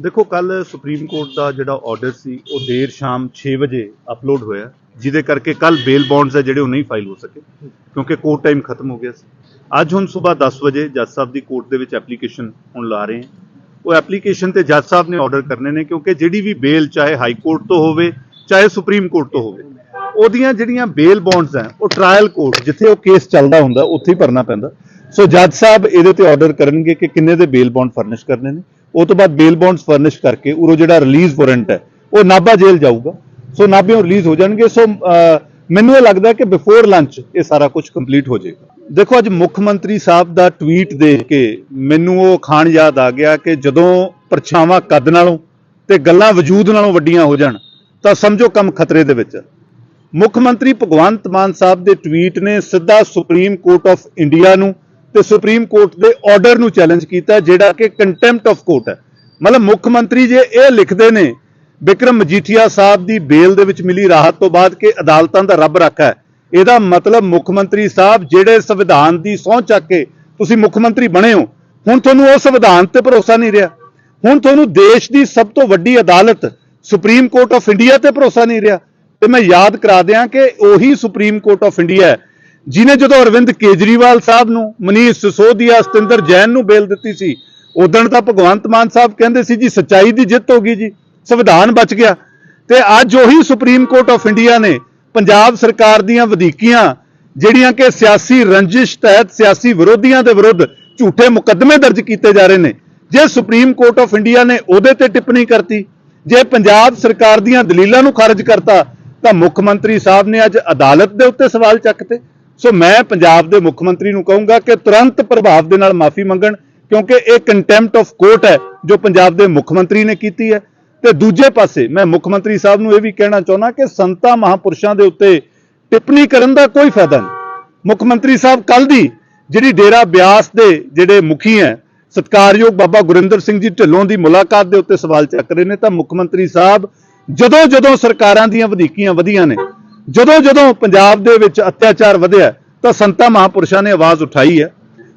ਦੇਖੋ, ਕੱਲ supreme court ਦਾ ਜਿਹੜਾ ਆਰਡਰ ਸੀ, ਉਹ ਦੇਰ ਸ਼ਾਮ 6 ਵਜੇ ਅਪਲੋਡ ਹੋਇਆ, ਜਿਹਦੇ ਕਰਕੇ ਕੱਲ ਬੇਲ ਬੌਂਡਸ ਹੈ ਜਿਹੜੇ ਉਹ ਨਹੀਂ ਫਾਈਲ ਹੋ ਸਕੇ, ਕਿਉਂਕਿ ਕੋਰਟ ਟਾਈਮ ਖਤਮ ਹੋ ਗਿਆ ਸੀ। ਅੱਜ ਹੁਣ ਸਵੇਰ 10 ਵਜੇ ਜੱਜ ਸਾਹਿਬ ਦੀ ਕੋਰਟ ਦੇ ਵਿੱਚ ਐਪਲੀਕੇਸ਼ਨ ਹੁਣ ਲਾ ਰਹੇ ਹਾਂ। ਉਹ ਐਪਲੀਕੇਸ਼ਨ ਤੇ ਜੱਜ ਸਾਹਿਬ ਨੇ ਆਰਡਰ ਕਰਨੇ ਨੇ, ਕਿਉਂਕਿ ਜਿਹੜੀ ਵੀ ਬੇਲ ਚਾਹੇ ਹਾਈ ਕੋਰਟ ਤੋਂ ਹੋਵੇ, ਚਾਹੇ ਸੁਪਰੀਮ ਕੋਰਟ ਤੋਂ ਹੋਵੇ, ਉਹਦੀਆਂ ਜਿਹੜੀਆਂ ਬੇਲ ਬੌਂਡਸ ਹੈ ਉਹ ਟ੍ਰਾਇਲ ਕੋਰਟ ਜਿੱਥੇ ਉਹ ਕੇਸ ਚੱਲਦਾ ਹੁੰਦਾ, ਉੱਥੇ ਹੀ ਭਰਨਾ ਪੈਂਦਾ। ਸੋ ਜੱਜ ਸਾਹਿਬ ਇਹਦੇ ਤੇ ਆਰਡਰ ਕਰਨਗੇ ਕਿ ਕਿੰਨੇ ਦੇ ਬੇਲ ਬੌਂਡ ਫਰਨਿਸ਼ ਕਰਨੇ ਨੇ। ਉਹ ਤੋਂ ਬਾਅਦ ਬੇਲ ਬੌਂਡਸ ਫਰਨਿਸ਼ ਕਰਕੇ ਉਰੋ ਜਿਹੜਾ ਰਿਲੀਜ਼ ਵਾਰੰਟ ਹੈ, ਉਹ ਨਾਭਾ ਜੇਲ੍ਹ ਜਾਊਗਾ। ਸੋ ਨਾਭਿਓਂ ਰਿਲੀਜ਼ ਹੋ ਜਾਣਗੇ। ਸੋ ਮੈਨੂੰ ਇਹ ਲੱਗਦਾ ਕਿ ਬਿਫੋਰ ਲੰਚ ਇਹ ਸਾਰਾ ਕੁਝ ਕੰਪਲੀਟ ਹੋ ਜਾਏਗਾ। ਦੇਖੋ, ਅੱਜ ਮੁੱਖ ਮੰਤਰੀ ਸਾਹਿਬ ਦਾ ਟਵੀਟ ਦੇਖ ਕੇ ਮੈਨੂੰ ਉਹ ਖਾਨ ਯਾਦ ਆ ਗਿਆ ਕਿ ਜਦੋਂ ਪਰਛਾਵਾਂ ਕੱਦ ਨਾਲੋਂ ਤੇ ਗੱਲਾਂ ਵਜੂਦ ਨਾਲੋਂ ਵੱਡੀਆਂ ਹੋ ਜਾਣ, ਤਾਂ ਸਮਝੋ ਕੰਮ ਖਤਰੇ ਦੇ ਵਿੱਚ। ਮੁੱਖ ਮੰਤਰੀ ਭਗਵੰਤ ਮਾਨ ਸਾਹਿਬ ਦੇ ਟਵੀਟ ਨੇ ਸਿੱਧਾ ਸੁਪਰੀਮ ਕੋਰਟ ਆਫ ਇੰਡੀਆ ਨੂੰ ਤੇ ਸੁਪਰੀਮ ਕੋਰਟ ਦੇ ਆਰਡਰ ਨੂੰ ਚੈਲੰਜ ਕੀਤਾ, ਜਿਹੜਾ ਕਿ ਕੰਟੈਂਪਟ ਆਫ ਕੋਰਟ ਹੈ। ਮਤਲਬ ਮੁੱਖ ਮੰਤਰੀ ਜੇ ਇਹ ਲਿਖਦੇ ਨੇ, ਵਿਕਰਮ ਮਜੀਠੀਆ ਸਾਹਿਬ ਦੀ ਬੇਲ ਦੇ ਵਿੱਚ ਮਿਲੀ ਰਾਹਤ ਤੋਂ ਬਾਅਦ ਕਿ ਅਦਾਲਤਾਂ ਦਾ ਰੱਬ ਰੱਖਾ ਹੈ। ਇਹਦਾ ਮਤਲਬ ਮੁੱਖ ਮੰਤਰੀ ਸਾਹਿਬ ਜਿਹੜੇ ਸੰਵਿਧਾਨ ਦੀ ਸਹੁੰ ਚੱਕ ਕੇ ਤੁਸੀਂ ਮੁੱਖ ਮੰਤਰੀ ਬਣੇ ਹੋ, ਹੁਣ ਤੁਹਾਨੂੰ ਉਹ ਸੰਵਿਧਾਨ ਤੇ ਭਰੋਸਾ ਨਹੀਂ ਰਿਹਾ। ਹੁਣ ਤੁਹਾਨੂੰ ਦੇਸ਼ ਦੀ ਸਭ ਤੋਂ ਵੱਡੀ ਅਦਾਲਤ ਸੁਪਰੀਮ ਕੋਰਟ ਆਫ ਇੰਡੀਆ ਤੇ ਭਰੋਸਾ ਨਹੀਂ ਰਿਹਾ। ਤੇ ਮੈਂ ਯਾਦ ਕਰਾ ਦਿਆਂ ਕਿ ਉਹੀ ਸੁਪਰੀਮ ਕੋਰਟ ਆਫ ਇੰਡੀਆ ਹੈ ਜਿਨੇ ਜਦੋਂ ਅਰਵਿੰਦ ਕੇਜਰੀਵਾਲ ਸਾਹਿਬ ਨੂੰ, ਮਨੀਸ਼ ਸਿਸੋਦੀਆ ਸਤਿੰਦਰ ਜੈਨ ਨੂੰ ਬੇਲ ਦਿੱਤੀ ਸੀ ਉਦੋਂ ਤਾਂ ਭਗਵੰਤ ਮਾਨ ਸਾਹਿਬ ਕਹਿੰਦੇ ਸੀ ਜੀ, ਸੱਚਾਈ ਦੀ ਜਿੱਤ ਹੋ ਗਈ ਜੀ, ਸੰਵਿਧਾਨ ਬਚ ਗਿਆ। ਤੇ ਅੱਜ ਉਹੀ ਸੁਪਰੀਮ ਕੋਰਟ ਆਫ ਇੰਡੀਆ ਨੇ ਪੰਜਾਬ ਸਰਕਾਰ ਦੀਆਂ ਵਧੀਕੀਆਂ, ਜਿਹੜੀਆਂ ਕਿ ਸਿਆਸੀ ਰੰਜਿਸ਼ ਤਹਿਤ, ਸਿਆਸੀ ਵਿਰੋਧੀਆਂ ਦੇ ਵਿਰੁੱਧ ਝੂਠੇ ਮੁਕੱਦਮੇ ਦਰਜ ਕੀਤੇ ਜਾ ਰਹੇ ਨੇ, ਜੇ ਸੁਪਰੀਮ ਕੋਰਟ ਆਫ ਇੰਡੀਆ ਨੇ ਉਹਦੇ ਤੇ ਟਿੱਪਣੀ ਕਰਤੀ, ਜੇ ਪੰਜਾਬ ਸਰਕਾਰ ਦੀਆਂ ਦਲੀਲਾਂ ਨੂੰ ਖਾਰਜ ਕਰਤਾ, ਤਾਂ ਮੁੱਖ ਮੰਤਰੀ ਸਾਹਿਬ ਨੇ ਅੱਜ ਅਦਾਲਤ ਦੇ ਉੱਤੇ ਸਵਾਲ ਚੱਕਤੇ। ਸੋ ਮੈਂ ਪੰਜਾਬ ਦੇ ਮੁੱਖ ਮੰਤਰੀ ਨੂੰ ਕਹੂੰਗਾ ਕਿ ਤੁਰੰਤ ਪ੍ਰਭਾਵ ਦੇ ਨਾਲ ਮਾਫੀ ਮੰਗਣ, ਕਿਉਂਕਿ ਇਹ ਕੰਟੈਂਪਟ ਆਫ ਕੋਰਟ ਹੈ ਜੋ ਪੰਜਾਬ ਦੇ ਮੁੱਖ ਮੰਤਰੀ ਨੇ ਕੀਤੀ ਹੈ। ਤੇ ਦੂਜੇ ਪਾਸੇ, ਮੈਂ ਮੁੱਖ ਮੰਤਰੀ ਸਾਹਿਬ ਨੂੰ ਇਹ ਵੀ ਕਹਿਣਾ ਚਾਹੁੰਦਾ ਕਿ ਸੰਤਾਂ ਮਹਾਪੁਰਸ਼ਾਂ ਦੇ ਉੱਤੇ ਟਿੱਪਣੀ ਕਰਨ ਦਾ ਕੋਈ ਫਾਇਦਾ ਨਹੀਂ। ਮੁੱਖ ਮੰਤਰੀ ਸਾਹਿਬ ਕੱਲ ਦੀ ਜਿਹੜੀ ਡੇਰਾ ਬਿਆਸ ਦੇ ਜਿਹੜੇ ਮੁਖੀ ਹੈ, ਸਤਕਾਰਯੋਗ ਬਾਬਾ ਗੁਰਿੰਦਰ ਸਿੰਘ ਜੀ ਢਿੱਲੋਂ ਦੀ ਮੁਲਾਕਾਤ ਦੇ ਉੱਤੇ ਸਵਾਲ ਚੱਕ ਰਹੇ ਨੇ, ਤਾਂ ਮੁੱਖ ਮੰਤਰੀ ਸਾਹਿਬ ਜਦੋਂ ਜਦੋਂ ਸਰਕਾਰਾਂ ਦੀਆਂ ਵਧੀਕੀਆਂ ਵਧੀਆਂ ਨੇ ਜਦੋਂ ਜਦੋਂ ਪੰਜਾਬ ਦੇ ਵਿੱਚ ਅਤਿਆਚਾਰ ਵਧਿਆ ਤਾਂ ਸੰਤਾਂ ਮਹਾਪੁਰਸ਼ਾਂ ਨੇ ਆਵਾਜ਼ ਉਠਾਈ ਹੈ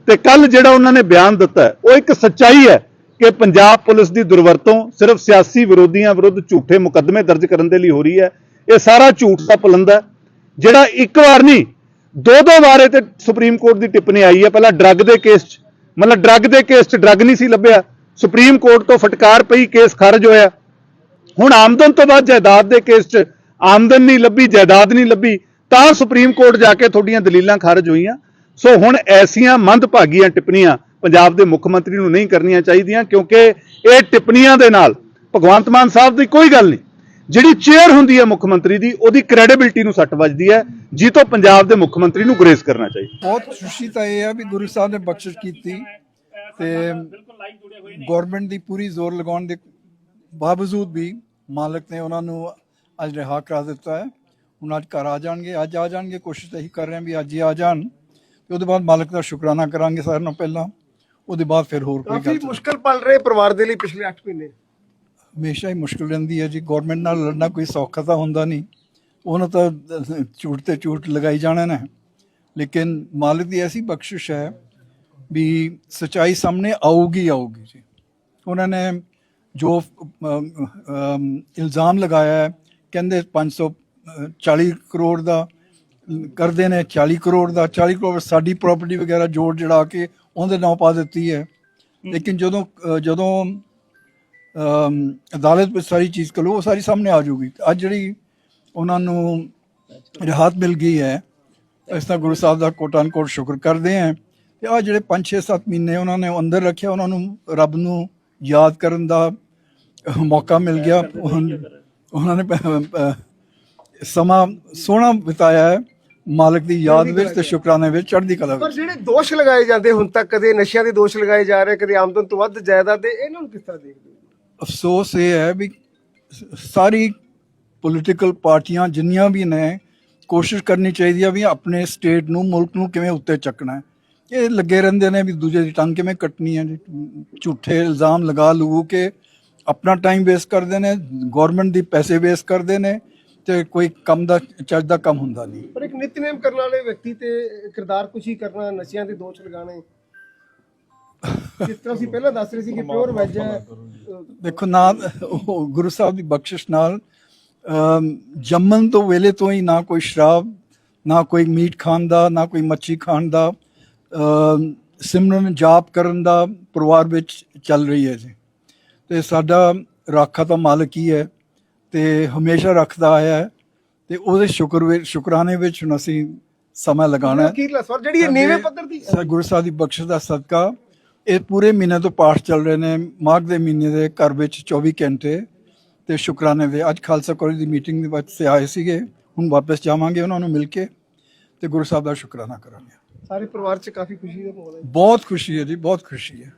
ਤੇ ਕੱਲ ਜਿਹੜਾ ਉਹਨਾਂ ਨੇ ਬਿਆਨ ਦਿੱਤਾ ਉਹ ਇੱਕ ਸੱਚਾਈ ਹੈ ਕਿ ਪੰਜਾਬ ਪੁਲਿਸ ਦੀ ਦੁਰਵਰਤੋਂ ਸਿਰਫ ਸਿਆਸੀ ਵਿਰੋਧੀਆਂ ਵਿਰੁੱਧ ਝੂਠੇ ਮੁਕੱਦਮੇ ਦਰਜ ਕਰਨ ਦੇ ਲਈ ਹੋ ਰਹੀ ਹੈ। ਇਹ ਸਾਰਾ ਝੂਠ ਦਾ ਪੁਲੰਦਾ ਜਿਹੜਾ ਇੱਕ ਵਾਰ ਨਹੀਂ ਦੋ ਦੋ ਵਾਰ ਇਹ ਤੇ ਸੁਪਰੀਮ ਕੋਰਟ ਦੀ ਟਿੱਪਣੀ ਆਈ ਹੈ। ਪਹਿਲਾਂ ਡਰੱਗ ਦੇ ਕੇਸ 'ਚ, ਮਤਲਬ ਡਰੱਗ ਦੇ ਕੇਸ 'ਚ ਡਰੱਗ ਨਹੀਂ ਸੀ ਲੱਭਿਆ। ਸੁਪਰੀਮ ਕੋਰਟ ਤੋਂ ਫਟਕਾਰ ਪਈ, ਕੇਸ ਖਾਰਜ ਹੋਇਆ। ਹੁਣ ਆਮਦਨ ਤੋਂ ਬਾਅਦ ਜਾਇਦਾਦ ਦੇ ਕੇਸ 'ਚ ਆਮਦਨ ਨਹੀਂ ਲੱਭੀ, ਜਾਇਦਾਦ ਨਹੀਂ ਲੱਭੀ, ਤਾਂ ਸੁਪਰੀਮ ਕੋਰਟ ਜਾ ਕੇ ਤੁਹਾਡੀਆਂ ਦਲੀਲਾਂ ਖਾਰਜ ਹੋਈਆਂ। ਸੋ ਹੁਣ ਐਸੀਆਂ ਮੰਦਭਾਗੀਆਂ ਟਿੱਪਣੀਆਂ ਪੰਜਾਬ ਦੇ ਮੁੱਖ ਮੰਤਰੀ ਨੂੰ ਨਹੀਂ ਕਰਨੀਆਂ ਚਾਹੀਦੀਆਂ, ਕਿਉਂਕਿ ਇਹ ਟਿੱਪਣੀਆਂ ਦੇ ਨਾਲ ਭਗਵੰਤ ਮਾਨ ਸਾਹਿਬ ਦੀ ਕੋਈ ਗੱਲ ਨਹੀਂ। ਜਿਹੜੀ ਚੇਅਰ ਹੁੰਦੀ ਹੈ ਮੁੱਖ ਮੰਤਰੀ ਦੀ, ਉਹਦੀ ਕ੍ਰੈਡੀਬਿਲਟੀ ਨੂੰ ਸੱਟ ਵੱਜਦੀ ਹੈ, ਜੀ ਤੋਂ ਪੰਜਾਬ ਦੇ ਮੁੱਖ ਮੰਤਰੀ ਨੂੰ ਗੁਰੇਜ਼ ਕਰਨਾ ਚਾਹੀਦਾ। ਬਹੁਤ ਖੁਸ਼ੀ ਤਾਂ ਇਹ ਹੈ ਵੀ ਗੁਰੂ ਸਾਹਿਬ ਨੇ ਬਖਸ਼ਿਸ਼ ਕੀਤੀ ਤੇ ਗਵਰਨਮੈਂਟ ਦੀ ਪੂਰੀ ਜ਼ੋਰ ਲਗਾਉਣ ਦੇ ਬਾਵਜੂਦ ਵੀ ਮਾਲਕ ਨੇ ਉਹਨਾਂ ਨੂੰ ਅੱਜ ਰਿਹਾ ਕਰਾ ਦਿੱਤਾ ਹੈ ਹੁਣ ਅੱਜ ਘਰ ਆ ਜਾਣਗੇ ਅੱਜ ਆ ਜਾਣਗੇ ਕੋਸ਼ਿਸ਼ ਤਾਂ ਇਹੀ ਕਰ ਰਹੇ ਹਾਂ ਵੀ ਅੱਜ ਹੀ ਆ ਜਾਣ ਤੇ ਉਹਦੇ ਬਾਅਦ ਮਾਲਕ ਦਾ ਸ਼ੁਕਰਾਨਾ ਕਰਾਂਗੇ ਸਾਰਿਆਂ ਨਾਲੋਂ ਪਹਿਲਾਂ ਉਹਦੇ ਬਾਅਦ ਫਿਰ ਹੋਰ ਕੋਈ ਕਾਫੀ ਗੱਲ ਮੁਸ਼ਕਲ ਪਲ ਰਹੇ ਪਰਿਵਾਰ ਦੇ ਲਈ ਪਿਛਲੇ 8 ਮਹੀਨੇ ਹਮੇਸ਼ਾ ਹੀ ਮੁਸ਼ਕਲ ਰਹਿੰਦੀ ਹੈ ਜੀ ਗਵਰਨਮੈਂਟ ਨਾਲ ਲੜਨਾ ਕੋਈ ਸੌਖਾ ਤਾਂ ਹੁੰਦਾ ਨਹੀਂ ਉਹਨਾਂ ਤਾਂ ਝੂਠ ਤੇ ਝੂਠ ਲਗਾਈ ਜਾਣਾ ਨਾ ਲੇਕਿਨ ਮਾਲਕ ਦੀ ਐਸੀ ਬਖਸ਼ਿਸ਼ ਹੈ ਵੀ ਸਚਾਈ ਸਾਹਮਣੇ ਆਊਗੀ ਆਊਗੀ ਜੀ ਉਹਨਾਂ ਨੇ ਜੋ ਅਮ, ਅਮ, ਇਲਜ਼ਾਮ ਲਗਾਇਆ ਹੈ ਕਹਿੰਦੇ 540 ਕਰੋੜ ਦਾ ਕਰਦੇ ਨੇ 40 ਕਰੋੜ ਦਾ 40 ਕਰੋੜ ਸਾਡੀ ਪ੍ਰਾਪਰਟੀ ਵਗੈਰਾ ਜੋੜ ਜੜਾ ਕੇ ਉਹਦੇ ਨਾਂ ਪਾ ਦਿੱਤੀ ਹੈ। ਲੇਕਿਨ ਜਦੋਂ ਜਦੋਂ ਅਦਾਲਤ ਵਿੱਚ ਸਾਰੀ ਚੀਜ਼ ਕਲੋ ਉਹ ਸਾਰੀ ਸਾਹਮਣੇ ਆ ਜਾਊਗੀ। ਅੱਜ ਜਿਹੜੀ ਉਹਨਾਂ ਨੂੰ ਰਾਹਤ ਮਿਲ ਗਈ ਹੈ ਇਸ ਦਾ ਗੁਰੂ ਸਾਹਿਬ ਦਾ ਕੋਟਾਨ ਕੋਟ ਸ਼ੁਕਰ ਕਰਦੇ ਹਾਂ। ਤੇ ਆ ਜਿਹੜੇ 5 6 7 ਮਹੀਨੇ ਉਹਨਾਂ ਨੇ ਅੰਦਰ ਰੱਖਿਆ ਉਹਨਾਂ ਨੂੰ ਰੱਬ ਨੂੰ ਯਾਦ ਕਰਨ ਦਾ ਮੌਕਾ ਮਿਲ ਗਿਆ। ਉਹਨਾਂ ਨੇ ਸਮਾਂ ਸੋਹਣਾ ਬਿਤਾਇਆ ਹੈ। ਮਾਲਕ ਦੀ ਯਾਦ ਵਿੱਚ ਤੇ ਸ਼ੁਕਰਾਨੇ ਵਿੱਚ ਚੜ੍ਹਦੀ ਕਲਾ ਪਰ ਵਿੱਚ। ਜਿਹੜੇ ਦੋਸ਼ ਲਗਾਏ ਜਾਂਦੇ ਹੁਣ ਤੱਕ ਕਦੇ ਨਸ਼ਿਆਂ ਦੇ ਦੋਸ਼ ਲਗਾਏ ਜਾ ਰਹੇ ਕਦੇ ਆਮਦਨ ਤੋਂ ਵੱਧ ਜਾਇਦਾਦ ਦੇ ਇਹਨਾਂ ਨੂੰ ਕਿਸ ਤਰ੍ਹਾਂ ਦੇਖਦੇ ਹੋ? ਅਫਸੋਸ ਇਹ ਹੈ ਵੀ ਸਾਰੀ ਪੋਲੀਟੀਕਲ ਪਾਰਟੀਆਂ ਜਿੰਨੀਆਂ ਵੀ ਨੇ ਕੋਸ਼ਿਸ਼ ਕਰਨੀ ਚਾਹੀਦੀ ਆ ਵੀ ਆਪਣੇ ਸਟੇਟ ਨੂੰ ਮੁਲਕ ਨੂੰ ਕਿਵੇਂ ਉੱਤੇ ਚੱਕਣਾ ਹੈ। ਇਹ ਲੱਗੇ ਰਹਿੰਦੇ ਨੇ ਵੀ ਦੂਜੇ ਦੀ ਟੰਗ ਕਿਵੇਂ ਕੱਟਣੀ ਹੈ। ਝੂਠੇ ਇਲਜ਼ਾਮ ਲਗਾ ਲੂ ਕੇ ਆਪਣਾ ਟਾਈਮ ਵੇਸਟ ਕਰਦੇ ਨੇ ਗਵਰਨਮੈਂਟ ਦੀ ਪੈਸੇ ਵੇਸਟ ਕਰਦੇ ਨੇ ਤੇ ਕੋਈ ਕੰਮ ਦਾ ਚੱਜ ਦਾ ਕੰਮ ਹੁੰਦਾ ਨਹੀਂ। ਪਰ ਇੱਕ ਨਿਤਨੇਮ ਕਰਨ ਵਾਲੇ ਵਿਅਕਤੀ ਤੇ ਕਿਰਦਾਰ ਕੁਸ਼ੀ ਕਰਨਾ ਨਸ਼ਿਆਂ ਦੇ ਦੋਸ਼ ਲਗਾਣੇ ਜਿਸ ਤਰ੍ਹਾਂ ਅਸੀਂ ਪਹਿਲਾਂ ਦੱਸ ਰਹੇ ਸੀ ਕਿ ਪਿਓਰ ਵੈਜ ਹੈ ਦੇਖੋ ਨਾ ਉਹ ਗੁਰੂ ਸਾਹਿਬ ਦੀ ਬਖਸ਼ਿਸ਼ ਨਾਲ ਜੰਮਣ ਤੋਂ ਵੇਲੇ ਤੋਂ ਹੀ ਨਾ ਕੋਈ ਸ਼ਰਾਬ ਨਾ ਕੋਈ ਮੀਟ ਖਾਣ ਦਾ ਨਾ ਕੋਈ ਮੱਛੀ ਖਾਣ ਦਾ ਸਿਮਰਨ ਜਾਪ ਕਰਨ ਦਾ ਪਰਿਵਾਰ ਵਿੱਚ ਚੱਲ ਰਹੀ ਹੈ ਜੀ। ਤੇ ਸਾਡਾ ਰਾਖਾ ਤਾਂ ਮਾਲਕ ਹੀ ਹੈ ਤੇ ਹਮੇਸ਼ਾ ਰੱਖਦਾ ਆਇਆ ਹੈ ਤੇ ਉਹਦੇ ਸ਼ੁਕਰ ਸ਼ੁਕਰਾਨੇ ਵਿੱਚ ਹੁਣ ਅਸੀਂ ਸਮਾਂ ਲਗਾਉਣਾ ਹੈ। ਅਖੀਰਲਾ ਜਿਹੜੀ ਇਹ ਨੀਵੇਂ ਪੱਧਰ ਦੀ ਗੁਰੂ ਸਾਹਿਬ ਦੀ ਬਖਸ਼ਿਸ਼ ਦਾ ਸਦਕਾ ਇਹ ਪੂਰੇ ਮਹੀਨੇ ਤੋਂ ਪਾਠ ਚੱਲ ਰਹੇ ਨੇ ਮਾਘ ਦੇ ਮਹੀਨੇ ਦੇ ਘਰ ਵਿੱਚ 24 ਘੰਟੇ ਤੇ ਸ਼ੁਕਰਾਨੇ ਦੇ। ਅੱਜ ਖਾਲਸਾ ਕਾਲਜ ਦੀ ਮੀਟਿੰਗ ਦੇ ਵਿੱਚ ਸੇ ਆਏ ਸੀਗੇ ਹੁਣ ਵਾਪਸ ਜਾਵਾਂਗੇ ਉਹਨਾਂ ਨੂੰ ਮਿਲ ਕੇ ਤੇ ਗੁਰੂ ਸਾਹਿਬ ਦਾ ਸ਼ੁਕਰਾਨਾ ਕਰਾਂਗੇ। ਸਾਰੇ ਪਰਿਵਾਰ 'ਚ ਕਾਫੀ ਖੁਸ਼ੀ ਦਾ ਮਾਹੌਲ ਹੈ। ਬਹੁਤ ਖੁਸ਼ੀ ਹੈ ਜੀ ਬਹੁਤ ਖੁਸ਼ੀ ਹੈ।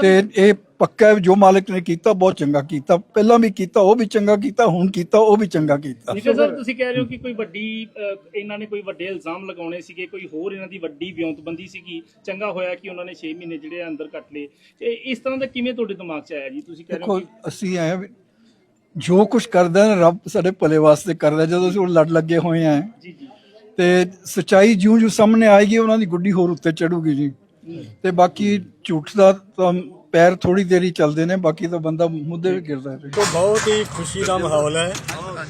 ਤੇ ਇਹ ਪੱਕਾ ਹੈ ਜੋ ਮਾਲਕ ਨੇ ਕੀਤਾ ਬਹੁਤ ਚੰਗਾ ਕੀਤਾ। ਪਹਿਲਾਂ ਵੀ ਕੀਤਾ ਉਹ ਵੀ ਚੰਗਾ ਕੀਤਾ ਹੁਣ ਕੀਤਾ ਉਹ ਵੀ ਚੰਗਾ ਕੀਤਾ। ਨਿਸ਼ਾ ਸਰ ਤੁਸੀਂ ਕਹਿ ਰਹੇ ਹੋ ਕਿ ਕੋਈ ਵੱਡੀ ਅਹ, ਇਹਨਾਂ ਨੇ ਕੋਈ ਵੱਡੇ ਇਲਜ਼ਾਮ ਲਗਾਉਣੇ ਸੀਗੇ ਕੋਈ ਹੋਰ ਇਹਨਾਂ ਦੀ ਵੱਡੀ ਵਿਉਂਤਬੰਦੀ ਸੀਗੀ ਚੰਗਾ ਹੋਇਆ ਕਿ ਉਹਨਾਂ ਨੇ 6 ਮਹੀਨੇ ਜਿਹੜੇ ਆ ਅੰਦਰ ਕੱਟ ਲਏ। ਤੇ ਇਸ ਤਰ੍ਹਾਂ ਦਾ ਕਿਵੇਂ ਤੁਹਾਡੇ ਦਿਮਾਗ 'ਚ ਆਇਆ ਜੀ? ਤੁਸੀਂ ਕਹਿ ਰਹੇ ਹੋ ਦੇਖੋ ਕਿ ਅਸੀਂ ਆਏ ਵੀ ਜੋ ਕੁਝ ਕਰਦਾ ਹੈ ਨਾ ਰੱਬ ਸਾਡੇ ਭਲੇ ਵਾਸਤੇ ਕਰਦਾ ਹੈ। ਜਦੋਂ ਅਸੀਂ ਉਹ ਲੜ ਲੱਗੇ ਹੋਏ ਆ ਜੀ ਜੀ। ਤੇ ਸਚਾਈ ਜਿਉਂ ਜਿਉਂ ਸਾਹਮਣੇ ਆਏਗੀ, ਉਹਨਾਂ ਦੀ ਗੁੱਡੀ ਹੋਰ ਉੱਤੇ ਚੜੂਗੀ ਜੀ। ਤੇ ਬਾਕੀ ਝੂਠ ਦਾ ਤਾਂ ਪੈਰ ਥੋੜੀ ਦੇਰੀ ਚੱਲਦੇ ਨੇ, ਬਾਕੀ ਤਾਂ ਬੰਦਾ ਮੁੱਦੇ ਵੀ ਗਿਰਦਾ ਹੈ। ਤੋਂ ਬਹੁਤ ਹੀ ਖੁਸ਼ੀ ਦਾ ਮਾਹੌਲ ਹੈ।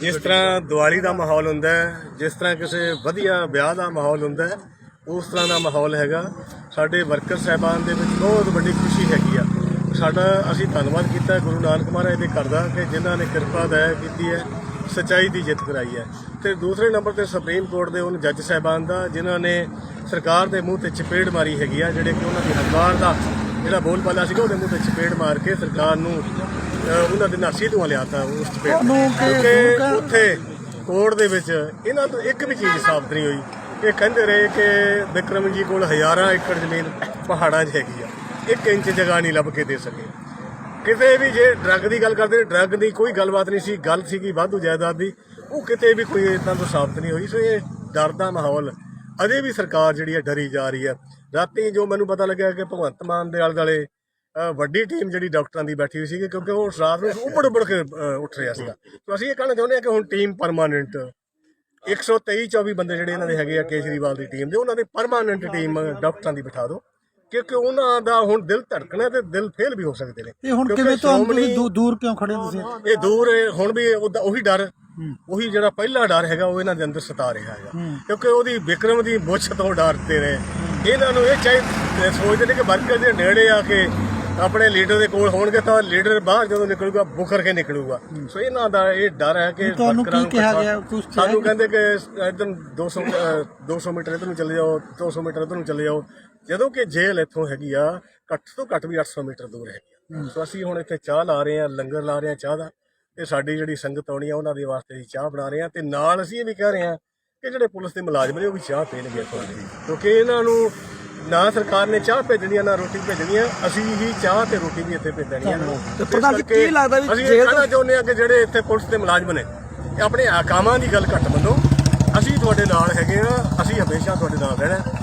ਜਿਸ ਤਰ੍ਹਾਂ ਦੀਵਾਲੀ ਦਾ ਮਾਹੌਲ ਹੁੰਦਾ ਹੈ, ਜਿਸ ਤਰ੍ਹਾਂ ਕਿਸੇ ਵਧੀਆ ਵਿਆਹ ਦਾ ਮਾਹੌਲ ਹੁੰਦਾ ਹੈ, ਉਸ ਤਰ੍ਹਾਂ ਦਾ ਮਾਹੌਲ ਹੈਗਾ। ਸਾਡੇ ਵਰਕਰ ਸਹਿਬਾਨ ਦੇ ਵਿੱਚ ਬਹੁਤ ਵੱਡੀ ਖੁਸ਼ੀ ਹੈਗੀ ਆ। ਸਾਡਾ ਅਸੀਂ ਧੰਨਵਾਦ ਕੀਤਾ ਗੁਰੂ ਨਾਨਕ ਮਹਾਰਾਜ ਦੇ ਘਰ ਦਾ ਕਿ ਜਿਨ੍ਹਾਂ ਨੇ ਕਿਰਪਾ ਦਇਆ ਕੀਤੀ ਹੈ। ਸਚਾਈ ਦੀ ਜਿੱਤ ਕਰਾਈ ਹੈ। ਤੇ ਦੂਸਰੇ ਨੰਬਰ ਤੇ ਸੁਪਰੀਮ ਕੋਰਟ ਦੇ ਉਹਨਾਂ ਜੱਜ ਸਹਿਬਾਨ ਦਾ ਜਿਨ੍ਹਾਂ ਨੇ ਸਰਕਾਰ ਦੇ ਮੂੰਹ ਤੇ ਚਪੇੜ ਮਾਰੀ ਹੈਗੀ ਆ ਜਿਹੜੇ ਕਿ ਉਹਨਾਂ ਦੀ ਹੰਕਾਰ ਦਾ ਜਿਹੜਾ ਬੋਲਬਾਲਾ ਸੀਗਾ ਉਹਦੇ ਮੂੰਹ ਤੇ ਚਪੇੜ ਮਾਰ ਕੇ ਸਰਕਾਰ ਨੂੰ ਉਹਨਾਂ ਦੇ ਨਾਸੀ ਤੋਂ ਲਿਆਤਾ ਉਸ ਚਪੇੜ ਕਿਉਂਕਿ ਉੱਥੇ ਕੋਰਟ ਦੇ ਵਿੱਚ ਇਹਨਾਂ ਤੋਂ ਇੱਕ ਵੀ ਚੀਜ਼ ਸਾਬਤ ਨਹੀਂ ਹੋਈ। ਇਹ ਕਹਿੰਦੇ ਰਹੇ ਕਿ ਵਿਕਰਮ ਜੀ ਕੋਲ ਹਜ਼ਾਰਾਂ ਏਕੜ ਜ਼ਮੀਨ ਪਹਾੜਾਂ 'ਚ ਹੈਗੀ ਆ। ਇੱਕ ਇੰਚ ਜਗ੍ਹਾ ਨਹੀਂ ਲੱਭ ਕੇ ਦੇ ਸਕੇ। ਕਿਤੇ ਵੀ ਜੇ ਡਰੱਗ ਦੀ ਗੱਲ ਕਰਦੇ ਡਰੱਗ ਦੀ ਕੋਈ ਗੱਲਬਾਤ ਨਹੀਂ ਸੀ, ਗੱਲ ਸੀਗੀ ਵਾਧੂ ਜਾਇਦਾਦ ਦੀ, ਉਹ ਕਿਤੇ ਵੀ ਕੋਈ ਇਦਾਂ ਤੋਂ ਸਾਬਤ ਨਹੀਂ ਹੋਈ। ਸੋ ਇਹ ਡਰ ਦਾ ਮਾਹੌਲ ਅਜੇ ਵੀ ਸਰਕਾਰ ਜਿਹੜੀ ਹੈ ਡਰੀ ਜਾ ਰਹੀ ਹੈ। ਰਾਤੀ ਜੋ ਮੈਨੂੰ ਪਤਾ ਲੱਗਿਆ ਕਿ ਭਗਵੰਤ ਮਾਨ ਦੇ ਆਲੇ ਦੁਆਲੇ ਵੱਡੀ ਟੀਮ ਜਿਹੜੀ ਡਾਕਟਰਾਂ ਦੀ ਬੈਠੀ ਹੋਈ ਸੀਗੀ, ਕਿਉਂਕਿ ਉਹ ਰਾਤ ਨੂੰ ਉੱਪੜ ਉੱਪੜ ਕੇ ਉੱਠ ਰਿਹਾ ਸੀਗਾ। ਸੋ ਅਸੀਂ ਇਹ ਕਹਿਣਾ ਚਾਹੁੰਦੇ ਹਾਂ ਕਿ ਹੁਣ ਟੀਮ ਪਰਮਾਨੈਂਟ 123 24 ਬੰਦੇ ਜਿਹੜੇ ਇਹਨਾਂ ਦੇ ਹੈਗੇ ਆ ਕੇਜਰੀਵਾਲ ਦੀ ਟੀਮ ਦੇ, ਉਹਨਾਂ ਦੀ ਪਰਮਾਨੈਂਟ ਟੀਮ ਡਾਕਟਰਾਂ ਦੀ ਬਿਠਾ ਦਿਓ। ਕਿਉਂਕਿ ਉਹਨਾਂ ਦਾ ਹੁਣ ਦਿਲ ਧੜਕਣਾ ਤੇ ਦਿਲ ਫੇਲ ਵੀ ਹੋ ਸਕਦੇ ਨੇ। ਇਹ ਹੁਣ ਕਿਉਂਕਿ ਕਿਵੇਂ ਤੁਹਾਨੂੰ ਸ਼੍ਰੋਮਣੀ- ਤੁਸੀਂ ਦੂਰ ਕਿਉਂ ਖੜੇ ਹੋ ਤੁਸੀਂ ਇਹ ਦੂਰ ਇਹ ਹੁਣ ਵੀ ਉਹਦਾ ਉਹੀ ਡਰ। ਉਹੀ ਜਿਹੜਾ ਪਹਿਲਾ ਡਰ ਹੈਗਾ ਉਹ ਇਹਨਾਂ ਦੇ ਅੰਦਰ ਸਤਾ ਰਿਹਾ ਹੈਗਾ। ਕਿਉਂਕਿ ਉਹਦੀ ਵਿਕਰਮ ਦੀ ਮੁੱਛ ਤੋਂ ਡਰਦੇ ਨੇ। ਇਹਨਾਂ ਨੂੰ ਇਹ ਚਾਹੀ ਸੋਚਦੇ ਨੇ ਕਿ ਵਰਕਰ ਦੇ ਨੇੜੇ ਆ ਕੇ ਆਪਣੇ ਲੀਡਰ ਦੇ ਕੋਲ ਹੋਣਗੇ ਤਾਂ ਲੀਡਰ ਬਾਹਰ ਜਦੋਂ ਨਿਕਲੂਗਾ ਬੁਖਰ ਕੇ ਨਿਕਲੂਗਾ। ਸੋ ਇਹਨਾਂ ਦਾ ਇਹ ਡਰ ਹੈ ਕਿ ਤੁਹਾਨੂੰ ਕੀ ਕਿਹਾ ਗਿਆ? ਸਾਨੂੰ ਕਹਿੰਦੇ ਕਿ ਇਧਰ 200 ਅ, 200 ਮੀਟਰ ਇਧਰ ਨੂੰ ਚਲੇ ਜਾਓ 200 ਮੀਟਰ ਇਧਰ ਨੂੰ ਚਲੇ ਜਾਓ। ਜਦੋਂ ਕਿ ਜੇਲ੍ਹ ਇੱਥੋਂ ਹੈਗੀ ਆ ਘੱਟ ਤੋਂ ਘੱਟ ਵੀ 800 ਮੀਟਰ ਦੂਰ ਹੈਗੀ ਆ। ਸੋ ਅਸੀਂ ਹੁਣ ਇੱਥੇ ਚਾਹ ਲਾ ਰਹੇ ਆ ਲੰਗਰ ਲਾ ਰਹੇ ਆ ਚਾਹ ਦਾ। ਤੇ ਸਾਡੀ ਜਿਹੜੀ ਸੰਗਤ ਆਉਣੀ ਆ ਉਹਨਾਂ ਦੇ ਵਾਸਤੇ ਅਸੀਂ ਚਾਹ ਬਣਾ ਰਹੇ ਆ ਤੇ ਨਾਲ ਅਸੀਂ ਇਹ ਵੀ ਕਹਿ ਰਹੇ ਆ ਕਿ ਜਿਹੜੇ ਪੁਲਿਸ ਦੇ ਮੁਲਾਜ਼ਮ ਨੇ ਉਹ ਵੀ ਚਾਹ ਪੀਣਗੇ ਤੁਹਾਡੇ ਕਿਉਂਕਿ ਇਹਨਾਂ ਨੂੰ ਨਾ ਸਰਕਾਰ ਨੇ ਚਾਹ ਭੇਜਣੀ ਆ ਨਾ ਰੋਟੀ ਭੇਜਣੀ ਆ ਅਸੀਂ ਹੀ ਚਾਹ ਤੇ ਰੋਟੀ ਵੀ ਇੱਥੇ ਭੇਜਣੀ ਆ। ਤੇ ਪ੍ਰਧਾਨ ਜੀ, ਕੀ ਲੱਗਦਾ ਵੀ ਜੇਲ੍ਹ ਕਹਿਣਾ ਚਾਹੁੰਦੇ ਆ ਕਿ ਜਿਹੜੇ ਇੱਥੇ ਪੁਲਿਸ ਦੇ ਮੁਲਾਜ਼ਮ ਨੇ ਆਪਣੇ ਆਕਾਮਾਂ ਦੀ ਗੱਲ ਘੱਟ ਮੰਨੋ। ਅਸੀਂ ਤੁਹਾਡੇ ਨਾਲ ਹੈਗੇ ਆ ਅਸੀਂ ਹਮੇਸ਼ਾ ਤੁਹਾਡੇ ਨਾਲ ਰਹਿਣਾ।